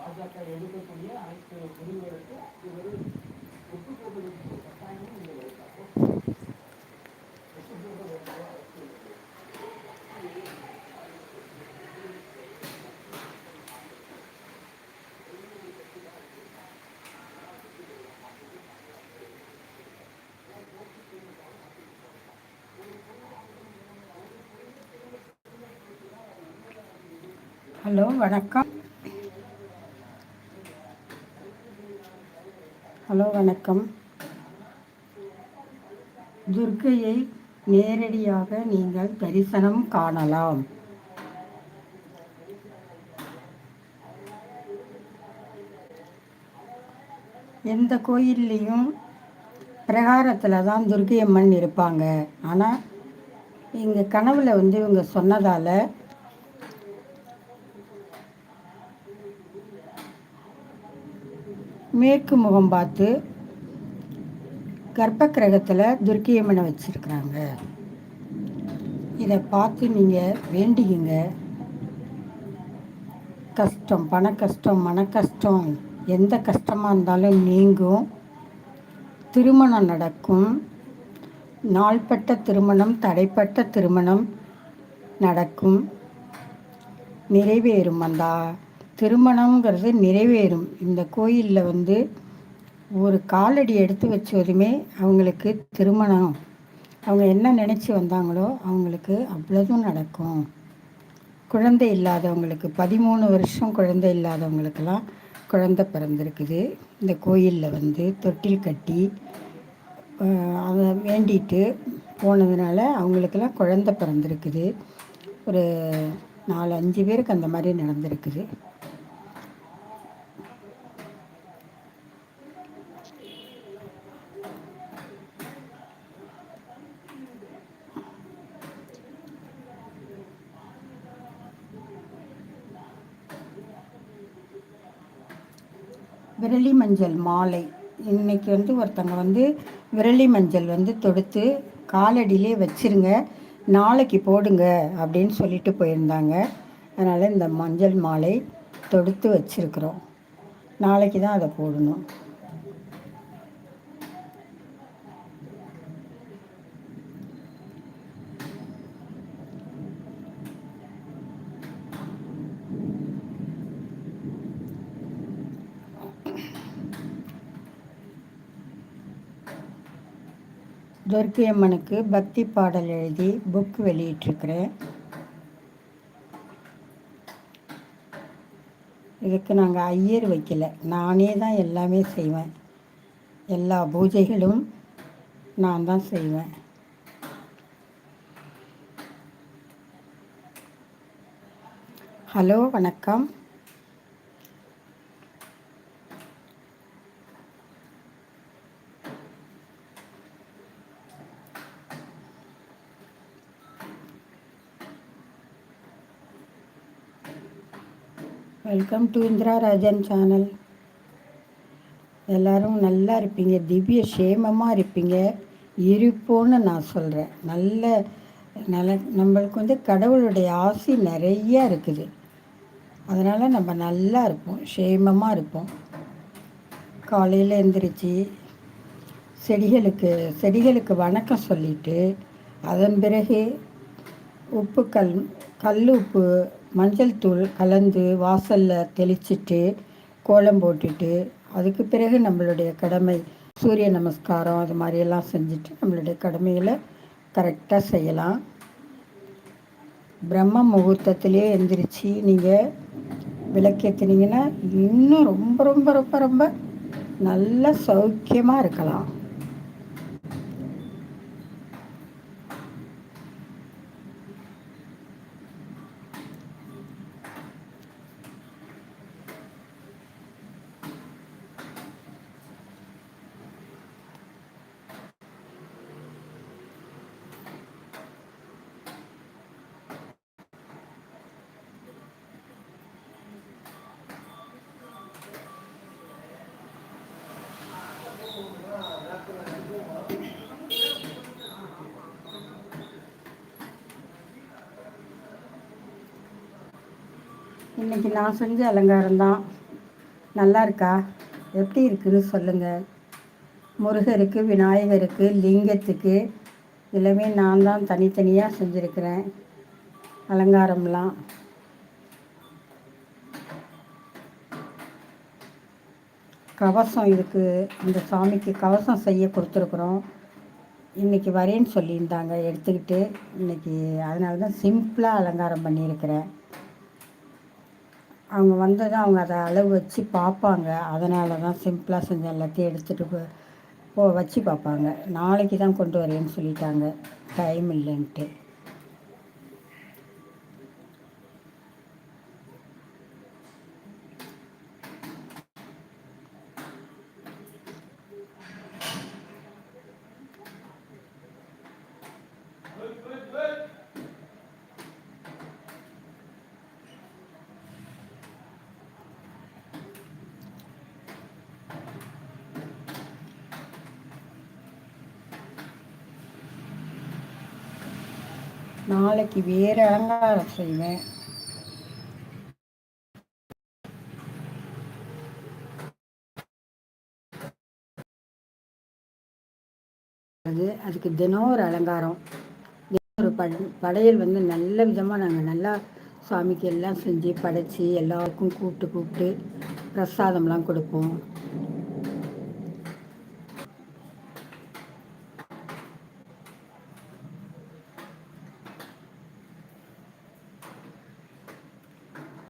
பாஜக எடுக்கக்கூடிய அனைத்து முடிவுகளுக்கு இவர் ஒப்புக்கொள்வதற்கு கட்டாயமும் இந்த ஹலோ வணக்கம். ஹலோ வணக்கம். துர்க்கையை நேரடியாக நீங்கள் தரிசனம் காணலாம். எந்த கோயில்லையும் பிரகாரத்தில் தான் துர்க்கை அம்மன் இருப்பாங்க. ஆனால் எங்கள் கனவில் வந்து இவங்க சொன்னதால் மேற்கு முகம் பார்த்து கர்ப்ப கிரகத்தில் துர்க்கியம்மனை வச்சுருக்குறாங்க. இதை பார்த்து நீங்கள் வேண்டிக்குங்க. கஷ்டம் பண கஷ்டம் மன கஷ்டம் எந்த கஷ்டமாக இருந்தாலும் நீங்கும். திருமணம் நடக்கும். நாள்பட்ட திருமணம் தடைப்பட்ட திருமணம் நடக்கும். நிறைவேறும் அந்த. திருமணங்கிறது நிறைவேறும். இந்த கோயிலில் வந்து ஒரு காலடி எடுத்து வச்சதுமே அவங்களுக்கு திருமணம். அவங்க என்ன நினச்சி வந்தாங்களோ அவங்களுக்கு அவ்வளோதும் நடக்கும். குழந்தை இல்லாதவங்களுக்கு பதிமூணு வருஷம் குழந்தை இல்லாதவங்களுக்கெல்லாம் குழந்தை பிறந்திருக்குது. இந்த கோயிலில் வந்து தொட்டில் கட்டி அதை வேண்டிட்டு போனதுனால அவங்களுக்கெல்லாம் குழந்த பிறந்திருக்குது. ஒரு நாலு அஞ்சு பேருக்கு அந்த மாதிரி நடந்திருக்குது. விரலி மஞ்சள் மாலை. இன்னைக்கு வந்து ஒருத்தங்க வந்து விரலி மஞ்சள் வந்து தொடுத்து காலடியிலே வச்சிருங்க நாளைக்கு போடுங்க அப்படின்னு சொல்லிட்டு போயிருந்தாங்க. அதனால் இந்த மஞ்சள் மாலை தொடுத்து வச்சுருக்குறோம். நாளைக்கு தான் அதை போடணும். துர்க்கை அம்மனுக்கு பக்தி பாடல் எழுதி புக் வெளியிட்டிருக்கிறேன். இதுக்கு நாங்கள் ஐயர் வைக்கல. நானே தான் எல்லாமே செய்வேன். எல்லா பூஜைகளும் நான் தான் செய்வேன். ஹலோ வணக்கம். Welcome to Indira Rajan channel எல்லோரும் நல்லா இருப்பீங்க. திவ்ய சேமமாக இருப்பீங்க. இருப்போன்னு நான் சொல்கிறேன் நல்ல நல்ல நம்மளுக்கு வந்து கடவுளுடைய ஆசி நிறையா இருக்குது. அதனால் நம்ம நல்லா இருப்போம். சேமமாக இருப்போம். காலையில் எழுந்திரிச்சு செடிகளுக்கு செடிகளுக்கு வணக்கம் சொல்லிவிட்டு அதன் பிறகு உப்பு கல் கல் உப்பு மஞ்சள் தூள் கலந்து வாசலில் தெளிச்சிட்டு கோலம் போட்டுட்டு அதுக்கு பிறகு நம்மளுடைய கடமை சூரிய நமஸ்காரம் அது மாதிரியெல்லாம் செஞ்சுட்டு நம்மளுடைய கடமைகளை கரெக்டாக செய்யலாம். பிரம்ம முகூர்த்தத்திலே எந்திரிச்சு நீங்கள் விளக்கேற்றினீங்கன்னா இன்னும் ரொம்ப ரொம்ப ரொம்ப ரொம்ப நல்ல சௌக்கியமாக இருக்கலாம். இன்றைக்கி நான் செஞ்ச அலங்காரம் தான். நல்லா இருக்கா? எப்படி இருக்குன்னு சொல்லுங்கள் முருகருக்கு விநாயகருக்கு லிங்கத்துக்கு எல்லாமே நான் தான் தனித்தனியாக செஞ்சுருக்கிறேன் அலங்காரம்லாம். கவசம் இருக்குது இந்த சாமிக்கு கவசம் செய்ய கொடுத்துருக்குறோம். இன்றைக்கி வரேன்னு சொல்லியிருந்தாங்க எடுத்துக்கிட்டு. இன்றைக்கி அதனால தான் சிம்பிளாக அலங்காரம் பண்ணியிருக்கிறேன். அவங்க வந்ததும் அவங்க அதை அளவு வச்சு பார்ப்பாங்க. அதனால தான் சிம்பிளாக செஞ்ச எல்லாத்தையும் எடுத்துகிட்டு போ போ வச்சு பார்ப்பாங்க. நாளைக்கு தான் கொண்டு வரேன்னு சொல்லிட்டாங்க. டைம் இல்லைன்ட்டு. நாளைக்கு வேறு அலங்காரம் செய்வேன். அது அதுக்கு தினம் ஒரு அலங்காரம். தினம் ஒரு பட படையல் வந்து நல்ல விதமாக நாங்கள் நல்லா சாமிக்கு எல்லாம் செஞ்சு படைச்சி எல்லாருக்கும் கூப்பிட்டு கூப்பிட்டு பிரசாதம்லாம் கொடுப்போம்.